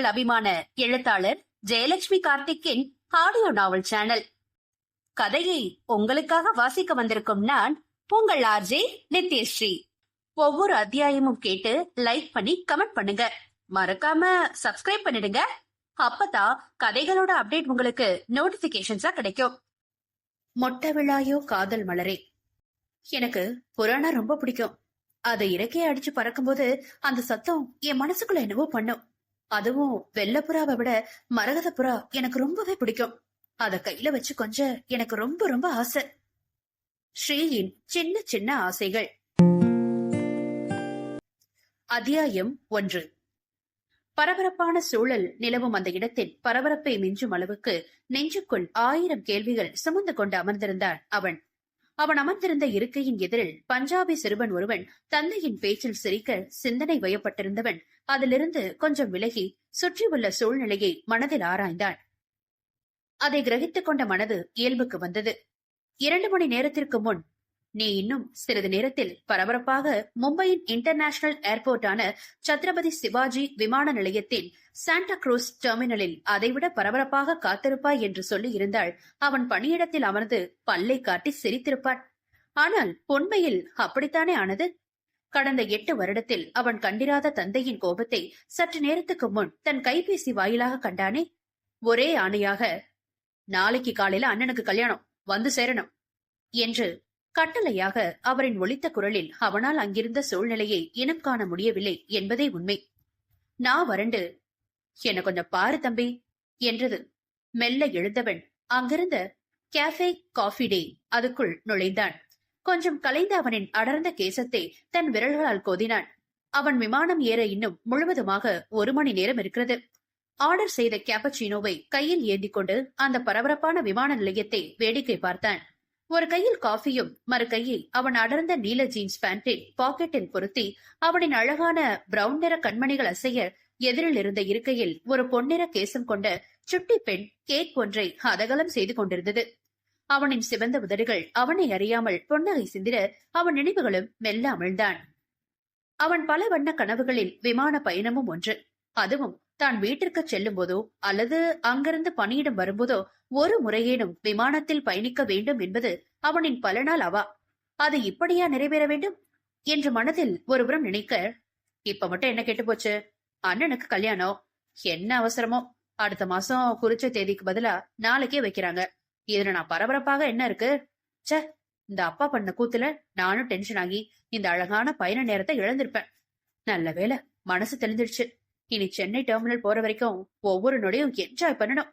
உங்கள் அபிமான எழுத்தாளர் ஜெயலட்சுமி கார்த்திக்கின் ஆடியோ நாவல் சேனல். கதையை உங்களுக்காக வாசிக்க வந்திருக்கும் நான் உங்கள் ஆர்ஜே நித்யஸ்ரீ. ஒவ்வொரு அத்தியாயமும் கேட்டு லைக் பண்ணி கமெண்ட் பண்ணுங்க. மறக்காம சப்ஸ்கிரைப் பண்ணிடுங்க. அப்பதான் கதைகளோட அப்டேட் உங்களுக்கு நோட்டிபிகேஷன்ஸா கிடைக்கும். மொட்டை விழாயோ காதல் மலரே. எனக்கு புராணம் ரொம்ப பிடிக்கும். அதை இறக்கையை அடிச்சு பறக்கும்போது அந்த சத்தம் என் மனசுக்குள்ள என்னவோ பண்ணும். அதுவும் வெள்ளப்புறாவை விட மரகத புறா எனக்கு ரொம்பவே பிடிக்கும். அத கையில வச்சு கொஞ்சம் எனக்கு ரொம்ப ரொம்ப ஆசை. ஸ்ரீயின் சின்ன சின்ன ஆசைகள். அத்தியாயம் ஒன்று. பரபரப்பான சூழல் நிலவும் அந்த இடத்தில் பரபரப்பை மிஞ்சும் அளவுக்கு நெஞ்சுக்குள் ஆயிரம் கேள்விகள் சுமந்து கொண்டு அமர்ந்திருந்தான் அவன். அவன் அமர்ந்திருந்த இருக்கையின் எதிரில் பஞ்சாபி சிறுவன் ஒருவன் தந்தையின் பேச்சில் சிரிக்க சிந்தனை வயப்பட்டிருந்தவன். அதிலிருந்து கொஞ்சம் விலகி சுற்றியுள்ள சூழ்நிலையை மனதில் ஆராய்ந்தான். அதை கிரகித்துக் கொண்ட மனது இயல்புக்கு வந்தது. இரண்டு மணி நேரத்திற்கு முன் நீ இன்னும் சிறிது நேரத்தில் பரபரப்பாக மும்பையின் இன்டர்நேஷனல் ஏர்போர்ட்டான சத்ரபதி சிவாஜி விமான நிலையத்தின் சாண்டா குரூஸ் டெர்மினலில் அதைவிட பரபரப்பாக காத்திருப்பாய் என்று சொல்லி இருந்தால் அவன் பணியிடத்தில் அமர்ந்து பல்லை காட்டி சிரித்திருப்பான் ஆனால் உண்மையில் அப்படித்தானே ஆனது? கடந்த எட்டு வருடத்தில் அவன் கண்டிராத தந்தையின் கோபத்தை சற்று நேரத்துக்கு முன் தன் கைபேசி வாயிலாக கண்டானே? ஒரே ஆணையாக. நாளைக்கு காலையில அண்ணனுக்கு கல்யாணம். வந்து சேரணும். என்று கட்டளையாக அவரின் ஒளித்த குரலில் அவனால் அங்கிருந்த சூழ்நிலையை இனம் காண முடியவில்லை என்பதே உண்மை. நான் வறண்டு. என்ன கொஞ்சம் பாரு தம்பி என்றது. மெல்ல எழுந்தவன் அங்கிருந்த கேஃபே காஃபி டே அதுக்குள் நுழைந்தான். கொஞ்சம் கலைந்த அவனின் அடர்ந்த கேசத்தை தன் விரல்களால் கோதினான். அவன் விமானம் ஏற இன்னும் முழுவதுமாக ஒரு மணி நேரம் இருக்கிறது. ஆர்டர் செய்த கேப்பச்சீனோவை கையில் ஏந்தி கொண்டு அந்த பரபரப்பான விமான நிலையத்தை வேடிக்கை பார்த்தான். ஒரு கையில் காஃபியும் மறு கையை அவன் அடர்ந்த நீல ஜீன்ஸ் பேண்டில் பாக்கெட்டில் பொருத்தி அவனின் அழகான பிரவுன் நிற கண்மணிகள் அசைய எதிரில் இருந்த இருக்கையில் ஒரு பொன்னிற கேசம் கொண்ட சுட்டி பெண் கேக் ஒன்றை அதகலம் செய்து கொண்டிருந்தது. அவனின் சிவந்த உதடுகள் அவனை அறியாமல் பொன்னகை சிந்திர அவன் நினைவுகளும் மெல்ல அமிழ்ந்தான். அவன் பல வண்ண கனவுகளில் விமான பயணமும் ஒன்று அதுவும் தான் வீட்டிற்கு செல்லும் போதோ அல்லது அங்கிருந்து பணியிடம் வரும்போதோ ஒரு முறையேனும் விமானத்தில் பயணிக்க வேண்டும் என்பது அவனின் பல நாள் அவா. அது இப்படியா நிறைவேற வேண்டும்? என்று மனதில் ஒருபுறம் நினைக்க இப்ப மட்டும் என்ன கெட்டு போச்சு அண்ணனுக்கு கல்யாணம் என்ன அவசரமோ? அடுத்த மாசம் குறிச்ச தேதிக்கு பதிலா நாளைக்கே வைக்கிறாங்க. இதுல நான் பரபரப்பாக என்ன இருக்கு? ச இந்த அப்பா பண்ண கூத்துல நானும் டென்ஷன் ஆகி இந்த அழகான பயண நேரத்தை இழந்திருப்பேன். நல்ல வேளை மனசு தெளிஞ்சிடுச்சு இனி சென்னை டெர்மினல் போற வரைக்கும் ஒவ்வொரு நொடியும் என்ஜாய் பண்ணணும்.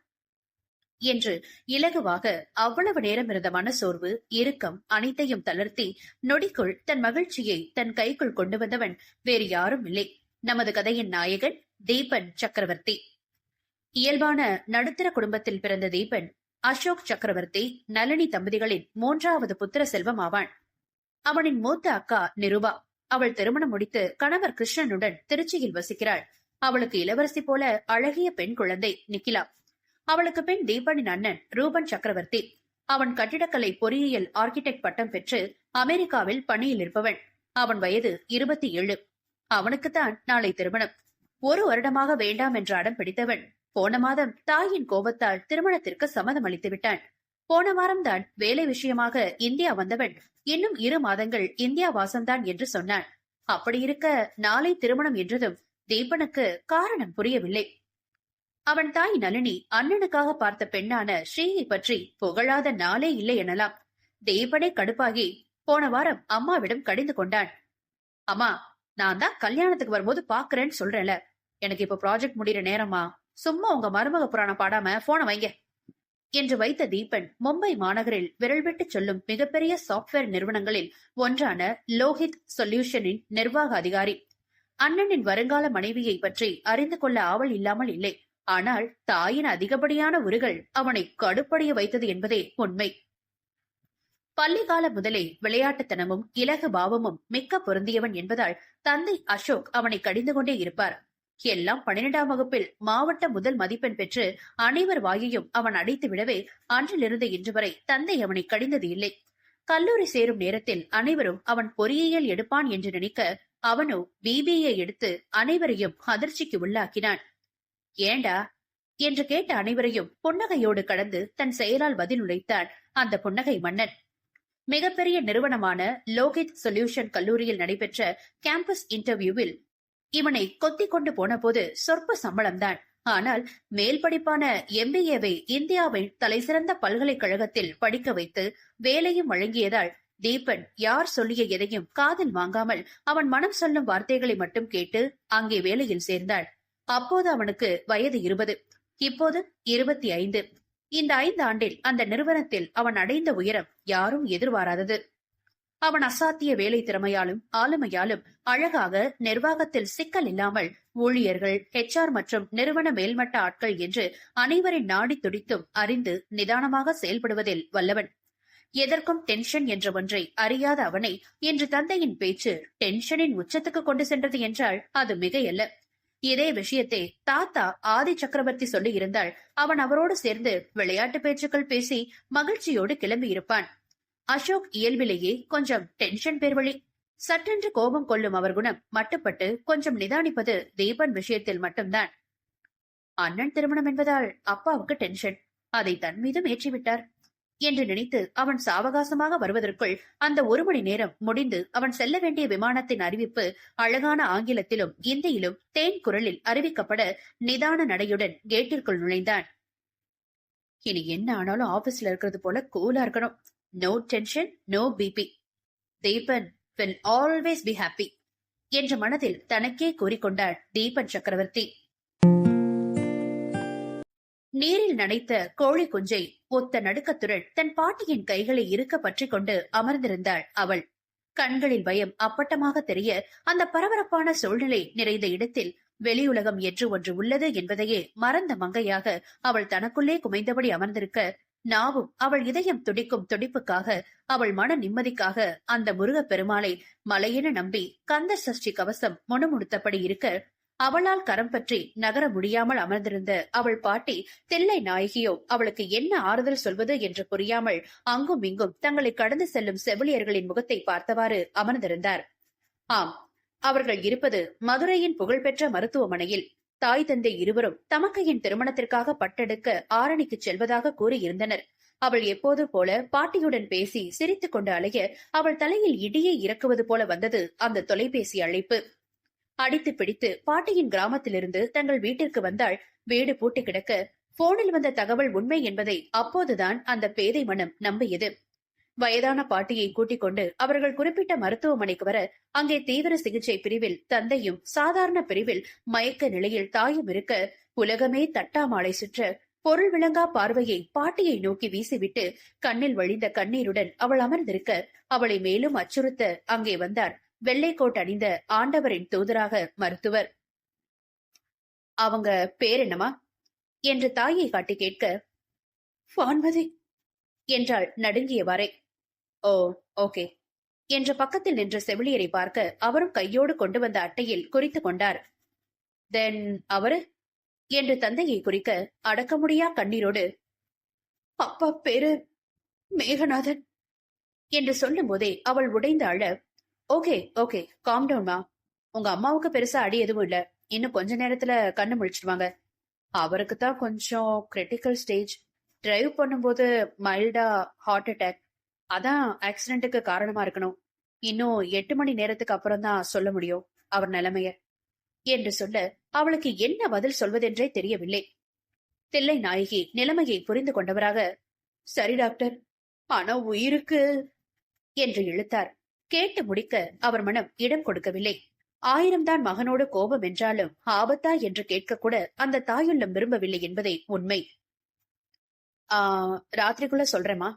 என்று இலகுவாக அவ்வளவு நேரம் இருந்த மனசோர்வு இறுக்கம் அனைத்தையும் தளர்த்தி நொடிக்குள் தன் மகிழ்ச்சியை தன் கைக்குள் கொண்டு வந்தவன் வேறு யாரும் இல்லை. நமது கதையின் நாயகன் தீபன் சக்கரவர்த்தி. இயல்பான நடுத்தர குடும்பத்தில் பிறந்த தீபன் அசோக் சக்கரவர்த்தி நளினி தம்பதிகளின் மூன்றாவது புத்திர செல்வம் ஆவான். அவனின் மூத்த அக்கா நிருபா. அவள் திருமணம் முடித்து கணவர் கிருஷ்ணனுடன் திருச்சியில் வசிக்கிறாள். அவளுக்கு இளவரசி போல அழகிய பெண் குழந்தை நிக்கிலா. அவளுக்கு பெண் தீபனின் அண்ணன் ரூபன் சக்கரவர்த்தி. அவன் கட்டிடக்கலை பொறியியல் ஆர்கிடெக்ட் பட்டம் பெற்று அமெரிக்காவில் பணியில் இருப்பவன் அவன் வயது இருபத்தி ஏழு. அவனுக்குத்தான் நாளை திருமணம். ஒரு வருடமாக வேண்டாம் என்று அடம் பிடித்தவன். போன மாதம் தாயின் கோபத்தால் திருமணத்திற்கு சம்மதம் அளித்து விட்டான் போன வாரம்தான் வேலை விஷயமாக இந்தியா வந்தவன். இன்னும் இரு மாதங்கள் இந்தியா வாசம்தான் என்று சொன்னான். அப்படி இருக்க நாளை திருமணம் என்றதும் தீபனுக்கு காரணம் புரியவில்லை. அவன் தாய் நளினி அண்ணனுக்காக பார்த்த பெண்ணான ஸ்ரீயை பற்றி புகழாத நாளே இல்லை எனலாம். தீபனே கடுப்பாகி போன வாரம் அம்மாவிடம் கடிந்து கொண்டான். அம்மா நான் தான் கல்யாணத்துக்கு வரும்போது பாக்குறேன்னு சொல்றேன்ல. எனக்கு இப்ப ப்ராஜெக்ட் முடிகிற நேரமா சும்மா உங்க மருமக புராணம் பாடாம போன வைங்க. என்று வைத்த தீபன் மும்பை மாநகரில் விரல் விட்டு சொல்லும் மிகப்பெரிய சாப்ட்வேர் நிறுவனங்களில் ஒன்றான லோஹித் சொல்யூஷனின் நிர்வாக அதிகாரி. அண்ணனின் வருங்கால மனைவியை பற்றி அறிந்து கொள்ள ஆவல் இல்லாமல் இல்லை. ஆனால் தாயின் அதிகப்படியான உருகள் அவனை கடுப்படைய வைத்தது என்பதே உண்மை. பள்ளிக்கால முதலே விளையாட்டுத்தனமும் இலகு பாவமும் மிக்க பொருந்தியவன் என்பதால் தந்தை அசோக் அவனை கடிந்து கொண்டே இருப்பார். எல்லாம் பன்னிரெண்டாம் வகுப்பில் மாவட்ட முதல் மதிப்பெண் பெற்று அனைவர் வாயையும் அவன் அடைத்து விடவே அன்றிலிருந்து இன்று வரை தந்தை அவனை கடிந்தது இல்லை. கல்லூரி சேரும் நேரத்தில் அனைவரும் அவன் பொறியியல் எடுப்பான் என்று நினைக்க அவனோ பிபிஏ எடுத்து அனைவரையும் அதிர்ச்சிக்கு உள்ளாக்கினான். ஏண்டா? என்று கேட்ட அனைவரையும் புன்னகையோடு கடந்து தன் செயலால் பதில் உழைத்தான் அந்த புன்னகை மன்னன். மிகப்பெரிய நிறுவனமான லோகித் சொல்யூஷன் கல்லூரியில் நடைபெற்ற கேம்பஸ் இன்டர்வியூவில் இவனை கொத்தி கொண்டு போனபோது சொற்ப சம்பளம்தான். ஆனால் மேல் படிப்பான எம்பிஏவை இந்தியாவின் தலைசிறந்த பல்கலைக்கழகத்தில் படிக்க வைத்து வேலையும் வழங்கியதால் தீபன் யார் சொல்லிய எதையும் காதில் வாங்காமல் அவன் மனம் சொல்லும் வார்த்தைகளை மட்டும் கேட்டு அங்கே வேலையில் சேர்ந்தாள். அப்போது அவனுக்கு வயது இருபது. இப்போது இருபத்தி ஐந்து. இந்த ஐந்து ஆண்டில் அந்த நிறுவனத்தில் அவன் அடைந்த உயரம் யாரும் எதிர்பாராதது. அவன் அசாத்திய வேலை திறமையாலும் ஆளுமையாலும் அழகாக நிர்வாகத்தில் சிக்கல் இல்லாமல் ஊழியர்கள் ஹெச்ஆர் மற்றும் நிறுவன மேல்மட்ட ஆட்கள் என்று அனைவரின் நாடி துடித்தும் அறிந்து நிதானமாக செயல்படுவதில் வல்லவன். எதற்கும் டென்ஷன் என்ற ஒன்றை அறியாத அவனை இன்று தந்தையின் பேச்சு டென்ஷனின் உச்சத்துக்கு கொண்டு சென்றது என்றால் அது மிகையல்ல. இதே விஷயத்தை தாத்தா ஆதி சக்கரவர்த்தி சொல்லி இருந்தால் அவன் அவரோடு சேர்ந்து விளையாட்டு பேச்சுக்கள் பேசி மகிழ்ச்சியோடு கிளம்பி இருப்பான். அசோக் இயல்பிலேயே கொஞ்சம் டென்ஷன் பேர்வழி சட்டென்று கோபம் கொள்ளும் அவர் குணம் மட்டுப்பட்டு கொஞ்சம் நிதானிப்பது தீபன் விஷயத்தில் மட்டும்தான். அண்ணன் திருமணம் என்பதால் அப்பாவுக்கு டென்ஷன் அதை தன் மீதும் ஏற்றிவிட்டார். என்று நினைத்து அவன் சாவகாசமாக வருவதற்குள் அந்த ஒரு மணி நேரம் முடிந்து அவன் செல்ல வேண்டிய விமானத்தின் அறிவிப்பு அழகான ஆங்கிலத்திலும் இந்தியிலும் தேன் குரலில் அறிவிக்கப்பட நிதான நடையுடன் கேட்டிற்குள் நுழைந்தான். இனி என்ன ஆனாலும் ஆபீஸ்ல இருக்கிறது போல கூலா இருக்கணும். No tension no BP Deepan will always be happy என்ற மனதில் தனக்கே கூறிக்கொண்டாள் தீபன் சக்கரவர்த்தி. நீரில் நனைத்த கோழி குஞ்சை ஒத்த நடுக்கத்துடன் தன் பாட்டியின் கைகளை இருக்க பற்றி கொண்டு அமர்ந்திருந்தாள் அவள். கண்களில் பயம் அப்பட்டமாக தெரிய அந்த பரபரப்பான சூழ்நிலை நிறைந்த இடத்தில் வெளியுலகம் என்று ஒன்று உள்ளது என்பதையே மறந்த மங்கையாக அவள் தனக்குள்ளே குமைந்தபடி அமர்ந்திருக்க நாவும் அவள் இதயம் துடிக்கும் துடிப்புக்காக அவள் மன நிம்மதிக்காக அந்த முருகப் பெருமாளை மலையென நம்பி கந்த சஷ்டி கவசம் முணுமுணுத்தபடி இருக்க அவளால் கரம் பற்றி நகர முடியாமல் அமர்ந்திருந்த அவள் பாட்டி தில்லை நாயகியோ அவளுக்கு என்ன ஆறுதல் சொல்வது என்று புரியாமல் அங்கும் இங்கும் தங்களை கடந்து செல்லும் செவிலியர்களின் முகத்தை பார்த்தவாறு அமர்ந்திருந்தார். ஆம் அவர்கள் இருப்பது மதுரையின் புகழ்பெற்ற மருத்துவமனையில். தாய் தந்தை இருவரும் தமக்கையின் திருமணத்திற்காக பட்டெடுக்க ஆரணிக்கு செல்வதாக கூறியிருந்தனர். அவள் எப்போது போல பாட்டியுடன் பேசி சிரித்துக் கொண்டு அலைய அவள் தலையில் இடியை இறக்குவது போல வந்தது அந்த தொலைபேசி அழைப்பு. அடித்து பிடித்து பாட்டியின் கிராமத்திலிருந்து தங்கள் வீட்டிற்கு வந்தால் வீடு பூட்டி கிடக்க. போனில் வந்த தகவல் உண்மை என்பதை அப்போதுதான் அந்த பேதை மனம் நம்பியது. வயதான பாட்டியை கூட்டிக் கொண்டு அவர்கள் குறிப்பிட்ட மருத்துவமனைக்கு வர அங்கே தீவிர சிகிச்சை பிரிவில் தந்தையும் சாதாரண பிரிவில் மயக்க நிலையில் தாயும் இருக்க உலகமே தட்டாமாலை சுற்ற பொருள் விளங்கா பார்வையை பாட்டியை நோக்கி வீசிவிட்டு கண்ணில் வழிந்த கண்ணீருடன் அவள் அமர்ந்திருக்க அவளை மேலும் அச்சுறுத்த அங்கே வந்தார். வெள்ளைக்கோட் அணிந்த ஆண்டவரின் தூதராக மருத்துவர். அவங்க பேர் என்னமா என்று தாயை காட்டி கேட்க வான்மதி என்றாள் நடுங்கியவாறே. ஓ ஓகே என்ற பக்கத்தில் நின்ற செவிலியரை பார்க்க அவரும் கையோடு கொண்டு வந்த அட்டையில் குறித்து கொண்டார். தென் அவரு? என்று தந்தையை குறிக்க அடக்க முடியா கண்ணீரோடு அப்பா பேரு மேகநாதன் என்று சொல்லும் போதே அவள் உடைந்த அழ ஓகே ஓகே காம் டவுன்மா உங்க அம்மாவுக்கு பெருசா அடி எதுவும் இல்ல. இன்னும் கொஞ்ச நேரத்துல கண்ணு முழிச்சிடுவாங்க. அவருக்கு தான் கொஞ்சம் கிரிட்டிக்கல் ஸ்டேஜ் டிரைவ் பண்ணும்போது மைல்டா ஹார்ட் அட்டாக் அதான் ஆக்சிடென்ட்டுக்கு காரணமா இருக்கணும். இன்னும் எட்டு மணி நேரத்துக்கு அப்புறம் தான் சொல்ல முடியும் அவர் நிலைமைய. என்று சொல்ல அவளுக்கு என்ன பதில் சொல்வதென்றே தெரியவில்லை. தில்லை நாயகி நிலைமையை புரிந்து கொண்டவராக சரி டாக்டர் ஆனா உயிருக்கு என்று இழுத்தார். கேட்டு முடிக்க அவர் மனம் இடம் கொடுக்கவில்லை. ஆயிரம்தான் மகனோடு கோபம் என்றாலும் ஆபத்தா என்று கேட்கக்கூட அந்த தாயுள்ளம் விரும்பவில்லை என்பதே உண்மை. ஆ ராத்திரிக்குள்ள சொல்றேமா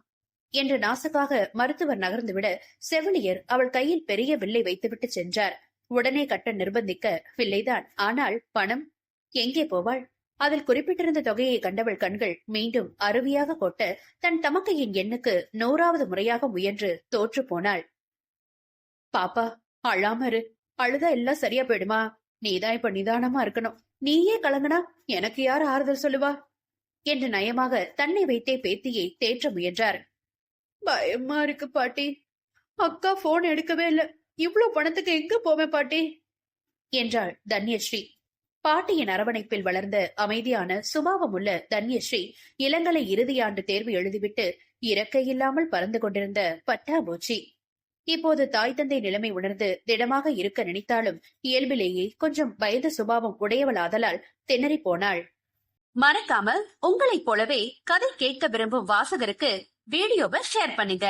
என்று நாசக்காக மருத்துவர் நகர்ந்துவிட செவிலியர் அவள் கையில் பெரிய வில்லை வைத்துவிட்டு சென்றார். உடனே கட்ட நிர்பந்திக்க வில்லைதான் ஆனால் பணம்? எங்கே போவாள்? அதில் குறிப்பிட்டிருந்த தொகையை கண்டவள் கண்கள் மீண்டும் அருவியாக கொட்ட தன் தமக்கையின் எண்ணுக்கு நூறாவது முறையாக முயன்று தோற்று போனாள். பாப்பா அழாம இரு. அழுதா எல்லாம் சரியா போயிடுமா? நீதான் இப்ப நிதானமா இருக்கணும். நீயே கலங்குனா எனக்கு யார் ஆறுதல் சொல்லுவா? என்று நயமாக தன்னை வைத்தே பேத்தியை தேற்ற முயன்றார். பயமா இருக்கு பாட்டி. அக்கா போன் எடுக்கவே இல்ல. இவ்ளோ பணத்துக்கு எங்க போவேன் பாட்டி? என்றாள் தன்யஸ்ரீ. பாட்டியின் அரவணைப்பில் வளர்ந்த அமைதியான சுபாவமுள்ள தன்யஸ்ரீ இளங்கலை இறுதியாண்டு தேர்வு எழுதிவிட்டு இறக்கை இல்லாமல் பறந்து கொண்டிருந்த பட்டாபூச்சி. இப்போது தாய் தந்தை நிலைமை உணர்ந்து திடமாக இருக்க நினைத்தாலும் இயல்பிலேயே கொஞ்சம் வயது சுபாவம் உடையவளாதலால் திணறி போனாள். மறக்காம உங்களைப் போலவே கதை கேட்க விரும்பும் வாசகருக்கு வீடியோவை ஷேர் பண்ணுங்க.